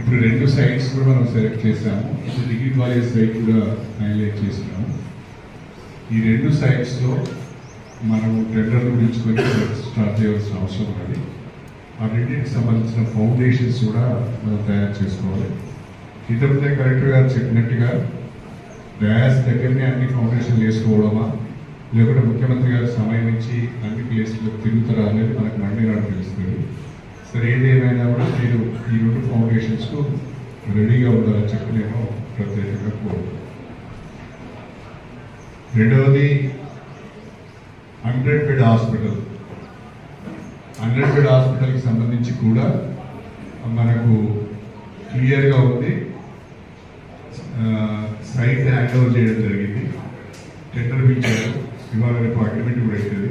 ఇప్పుడు రెండు సైట్స్ కూడా మనం సెలెక్ట్ చేసాము ఇప్పుడు డిగ్రీ కాలేజ్ సైట్ కూడా హైలైట్ చేసినాము ఈ రెండు సైట్స్లో మనం టెండర్ పిలుచుకొని స్టార్ట్ చేయాల్సిన అవసరం ఉన్నది. ఆ రెండింటికి సంబంధించిన ఫౌండేషన్స్ కూడా మనం తయారు చేసుకోవాలి. ఇంతకుముందే కలెక్టర్ గారు చెప్పినట్టుగా డయాస్ దగ్గరనే అన్ని ఫౌండేషన్లు వేసుకోవడమా? లేకుంటే ముఖ్యమంత్రి గారు సమయం ఇచ్చి అన్ని ప్లేస్లకు తిరుగుతారా అనేది మనకు మండే నాడు తెలుస్తుంది. సరే ఏదేమైనా కూడా మీరు ఈ రెండు ఫౌండేషన్స్కు రెడీగా ఉండాలని చెప్పి నేను ప్రత్యేకంగా కోరుతున్నాను రెండవది hundred bed hospital. Hundred bed హాస్పిటల్కి సంబంధించి కూడా మనకు క్లియర్గా ఉంది. సైట్ హ్యాండ్ ఓవర్ చేయడం జరిగింది. టెండర్ పిలిచారు ఇవాళ రేపు అగ్రిమెంట్ కూడా అవుతుంది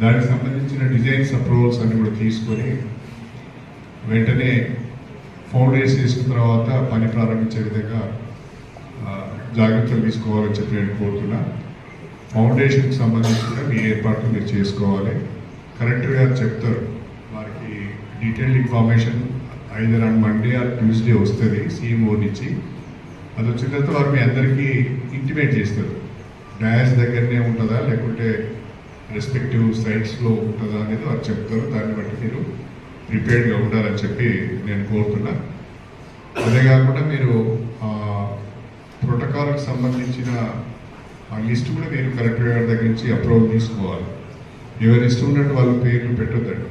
దానికి సంబంధించిన డిజైన్స్ అప్రూవల్స్ అన్ని కూడా తీసుకొని వెంటనే ఫౌండేషన్ తీసుకున్న తర్వాత పని ప్రారంభించే విధంగా జాగ్రత్తలు తీసుకోవాలని చెప్పి నేను కోరుతున్నా. ఫౌండేషన్కి సంబంధించి కూడా మీ ఏర్పాట్లు మీరు చేసుకోవాలి. కరెక్ట్గా గారు చెప్తారు వారికి detailed information either on Monday or Tuesday వస్తుంది సీఎంఓ నుంచి. అది వచ్చిన తర్వాత వారు మీ అందరికీ ఇంటిమేట్ చేస్తారు. డయాస్ దగ్గరనే ఉంటుందా లేకుంటే రెస్పెక్టివ్ సైట్స్లో ఉంటుందా అనేది వారు చెప్తారు. దాన్ని బట్టి మీరు ప్రిపేర్డ్గా ఉండాలని చెప్పి నేను కోరుతున్నా. అదే కాకుండా మీరు ప్రోటోకాల్కి సంబంధించిన ఆ లిస్ట్ కూడా మీరు కలెక్టర్ గారి దగ్గర నుంచి అప్రూవల్ తీసుకోవాలి. ఎవరి ఇష్టం ఉన్నట్టు వాళ్ళ పేర్లు పెట్టొద్దండి.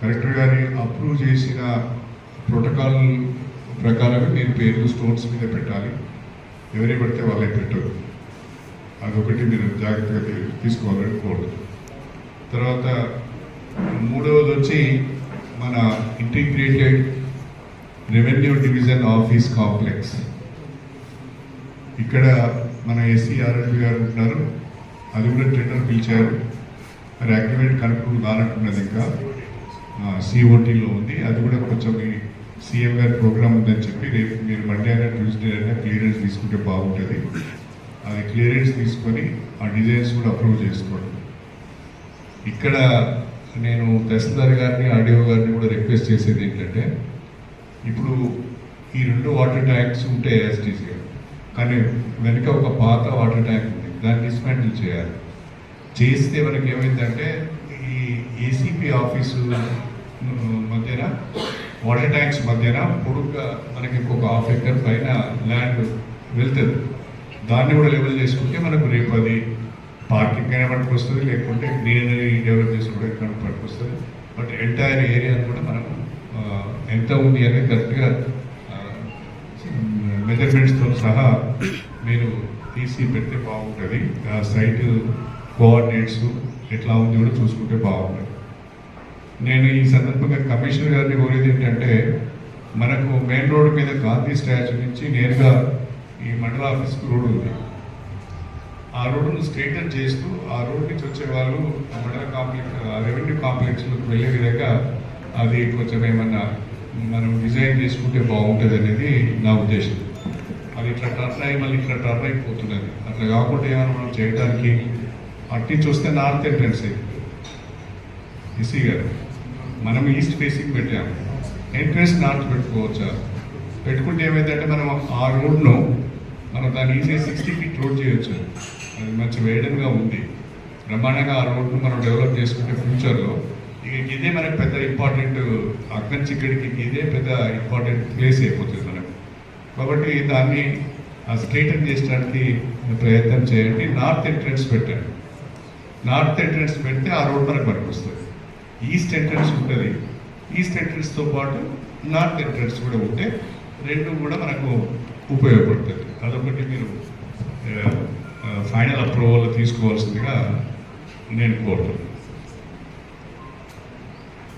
కలెక్టర్ గారి అప్రూవ్ చేసిన ప్రోటోకాల్ ప్రకారమే మీరు పేర్లు స్టోన్స్ మీద పెట్టాలి. ఎవరే పడితే వాళ్ళే పెట్టదు అదొకటి మీరు జాగ్రత్తగా తీసుకోవాలని కోరుతున్నాను. తర్వాత మూడవది వచ్చి మన integrated revenue division office complex ఇక్కడ మన ఎస్సీ గారు ఉంటున్నారు అది కూడా టెండర్ పిలిచారు. మరి అగ్రిమెంట్ కన్క్లూడ్ కానట్టున్నది ఇంకా. సిఓటీలో ఉంది. అది కూడా కొంచెం మీ సీఎం గారి ప్రోగ్రామ్ ఉందని చెప్పి రేపు మీరు మండే అయినా ట్యూస్డే అయినా క్లియరెన్స్ తీసుకుంటే బాగుంటుంది. అది క్లియరెన్స్ తీసుకొని ఆ డిజైన్స్ కూడా అప్రూవ్ చేసుకోండి. ఇక్కడ నేను తహసీల్దార్ గారిని ఆర్డీఓ గారిని కూడా రిక్వెస్ట్ చేసేది ఏంటంటే ఇప్పుడు ఈ రెండు వాటర్ ట్యాంక్స్ ఉంటే ఎస్టీసీ కానీ వెనుక ఒక పాత వాటర్ ట్యాంక్ ఉంది దాన్ని డిస్మాంటిల్ చేయాలి. చేస్తే మనకి ఏమైందంటే ఈ ఏసీపీ ఆఫీసు మధ్యన వాటర్ ట్యాంక్స్ మధ్యన పొడుగ్గా మనకి ఇంకొక హాఫ్ ఎకర్ పైన ల్యాండ్ వెళ్తుంది. దాన్ని కూడా లెవెల్ చేసుకుంటే మనకు రేపు అది పార్కింగ్ అయినా మనకు వస్తుంది లేకుంటే గ్రీనరీ డెవలప్ చేసుకోవడానికి మనకు పనికి వస్తుంది బట్ ఎంటైర్ ఏరియాని కూడా మనం ఎంత ఉంది అనేది కరెక్ట్గా మెజర్మెంట్స్తో సహా మీరు తీసి పెడితే బాగుంటుంది. ఆ సైట్ కోఆర్డినేట్స్ ఎట్లా ఉంది కూడా చూసుకుంటే బాగుంటుంది. నేను ఈ సందర్భంగా కమిషనర్ గారిని కోరేది ఏంటంటే మనకు మెయిన్ రోడ్ మీద గాంధీ స్టాచ్యూ నుంచి నేరుగా ఈ మండల ఆఫీస్కి రోడ్ ఉంది. ఆ రోడ్డును స్ట్రైటన్ చేస్తూ ఆ రోడ్ నుంచి వచ్చే వాళ్ళు ఆ మండల కాంప్లెక్స్ రెవెన్యూ కాంప్లెక్స్లోకి వెళ్ళే విధంగా అది కొంచెం ఏమన్నా మనం డిజైన్ చేసుకుంటే బాగుంటుంది అనేది నా ఉద్దేశం. అది ఇట్లా టర్న్ అయ్యి మళ్ళీ ఇట్లా టర్న్ అయిపోతున్నది. అట్లా కాకుండా ఏమైనా మనం చేయడానికి అటు నుంచి వస్తే నార్త్ ఎంట్రన్స్ ఈసీ గారు మనం ఈస్ట్ ఫేసింగ్ పెట్టాము. ఎంట్రన్స్ నార్త్ పెట్టుకోవచ్చా? పెట్టుకుంటే ఏమైందంటే మనం ఆ రోడ్ను మనం దాన్ని ఈజీగా సిక్స్టీ ఫీట్ రోడ్ చేయొచ్చు. అది మంచి వేయడంగా ఉంది. బ్రహ్మాండంగా ఆ రోడ్ను మనం డెవలప్ చేసుకుంటే ఫ్యూచర్లో ఇక ఇదే మనకు పెద్ద ఇంపార్టెంట్ అక్కడి నుంచి ఇక్కడికి ఇదే పెద్ద ఇంపార్టెంట్ ప్లేస్ అయిపోతుంది మనకు. కాబట్టి దాన్ని స్ట్రీటన్ చేయడానికి ప్రయత్నం చేయండి. నార్త్ ఎంట్రన్స్ పెట్టండి. నార్త్ ఎంట్రన్స్ పెడితే ఆ రోడ్ మనకు పనికి వస్తుంది. ఈస్ట్ ఎంట్రన్స్ ఉంటుంది. ఈస్ట్ ఎంట్రన్స్తో పాటు నార్త్ ఎంట్రన్స్ కూడా ఉంటే రెండు కూడా మనకు ఉపయోగపడుతుంది అదొకటి మీరు ఫైనల్ అప్రూవల్ తీసుకోవాల్సిందిగా నేను కోరుతున్నాను.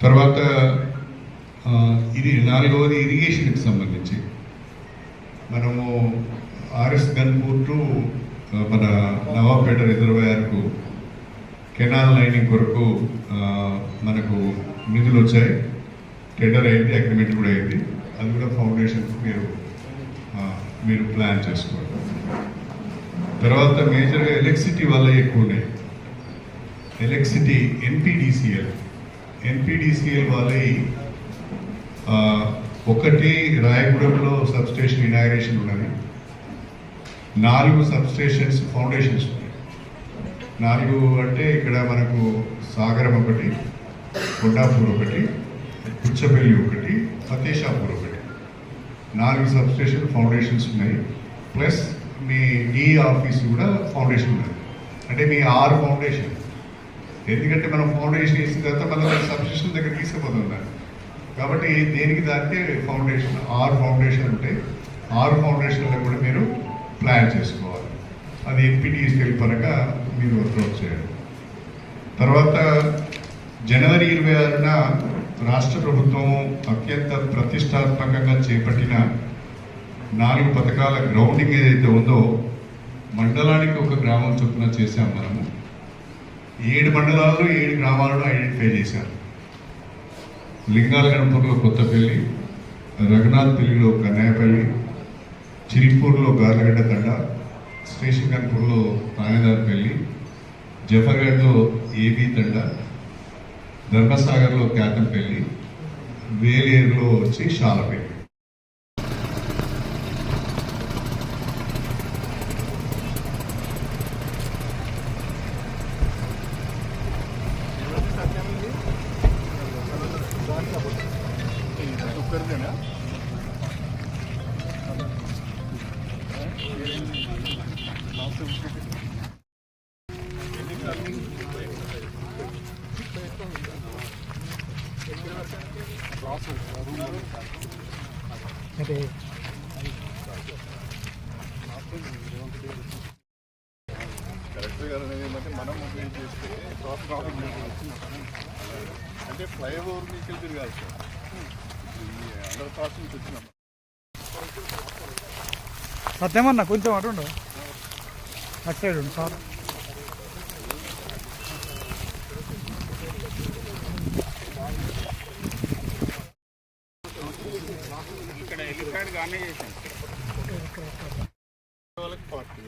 తర్వాత ఇది నాలుగవది ఇరిగేషన్కి సంబంధించి. మనము ఆర్ఎస్ గన్పూర్ టు మన నవాబ్పేట రిజర్వాయర్కు కెనాల్ లైనింగ్ కొరకు మనకు నిధులు వచ్చాయి టెండర్ అయింది అగ్రిమెంట్ కూడా అయింది. అది కూడా ఫౌండేషన్ మీరు మీరు ప్లాన్ చేసుకోండి. తర్వాత మేజర్గా ఎలక్ట్రిసిటీ వల్ల ఎక్కువ ఉన్నాయి. ఎలక్ట్రిసిటీ ఎన్పిడిసిఎల్ ఎన్పిడిసిఎల్ వాళ్ళ ఒకటి రాయగూడెంలో సబ్స్టేషన్ ఇనాగ్రేషన్ ఉన్నది. నాలుగు సబ్స్టేషన్స్ ఫౌండేషన్స్ ఉన్నాయి. నాలుగు అంటే ఇక్కడ మనకు సాగరం ఒకటి కొండాపూర్ ఒకటి పుచ్చపల్లి ఒకటి ఫతేషాపూర్ ఒకటి. నాలుగు సబ్స్టేషన్ ఫౌండేషన్స్ ఉన్నాయి. ప్లస్ మీ e ఈ ఆఫీస్ కూడా ఫౌండేషన్ ఉన్నది అంటే మీ ఆరు ఫౌండేషన్ ఎందుకంటే మనం ఫౌండేషన్ వేసిన తర్వాత మనం సబ్స్టేషన్ దగ్గర తీసుకుపోతున్నాం కాబట్టి దేనికి దానికే ఫౌండేషన్ ఆరు ఫౌండేషన్ ఉంటాయి ఆరు ఫౌండేషన్లో కూడా మీరు ప్లాన్ చేసుకోవాలి. అది ఎంపీటీఎస్ఎల్ పరంగా మీరు వర్కౌట్ చేయాలి. తర్వాత జనవరి ఇరవై ఆరున రాష్ట్ర ప్రభుత్వం అత్యంత ప్రతిష్టాత్మకంగా చేపట్టిన నాలుగు పథకాల గ్రౌండింగ్ ఏదైతే ఉందో మండలానికి ఒక గ్రామం చొప్పున చేశాం మనము. ఏడు మండలాల్లో ఏడు గ్రామాలను ఐడెంటిఫై చేశాం లింగాలగణపూర్లో కొత్తపల్లి రఘునాథ్పల్లిలో కన్నయ్యపల్లి చిరిపూర్లో గార్లగడ్డ తండ శ్రీశంకర్పూర్లో తానేదార్పల్లి జఫర్గఢ్లో ఏబీ తండ ధర్మసాగర్లో క్యాతంపల్లి వేలేరులో వచ్చి షాలపల్లి కలెక్టర్ గారు అనేది ఏంటంటే మనం మొబైల్ చేస్తే క్రాస్ ట్రాఫిక్ అంటే ఫ్లైఓవర్ నుంచి తిరగాలి సార్. అండర్ పాస్ నుంచి వచ్చినాం. సత్యమన్న కొంచెం అటు అటు సైడ్ ఉండు సార్. వాళ్ళకి పార్టీ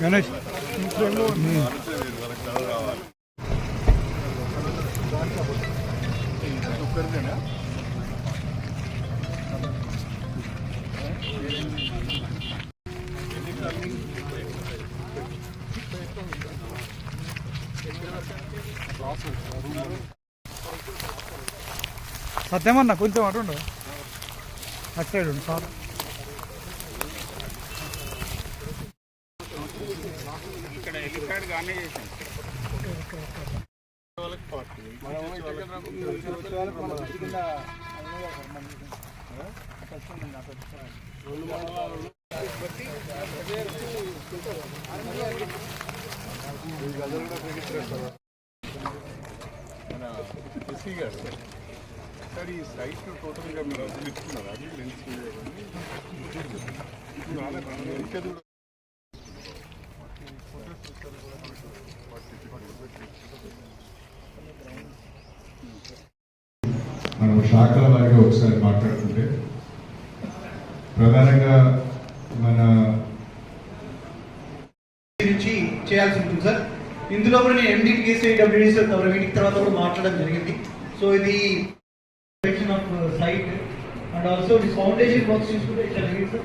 గణేష్. వాళ్ళకి చదువు కావాలి ఒక్కరిదేనా సత్యమన్న కొంచెం అటు ఉండు. అటు సైడ్ ఉండు సార్. వాళ్ళకి పార్టీ మన ఎస్సీ గారు సార్ ఈ సైట్ టోటల్గా మీరు అది లెన్స్ కూడా మనం శాఖల వారిగా ఒకసారి మాట్లాడుకుంటే ప్రధానంగా మన నుంచి చేయాల్సి ఉంటుంది సార్. ఇందులో కూడా నేను ఎండి కేసీ డబ్ల్యూడీసీ మీటింగ్ తర్వాత కూడా మాట్లాడడం జరిగింది. సో ఇది off site and also the foundation works చూసుకుంటే ఇట్లా జరిగింది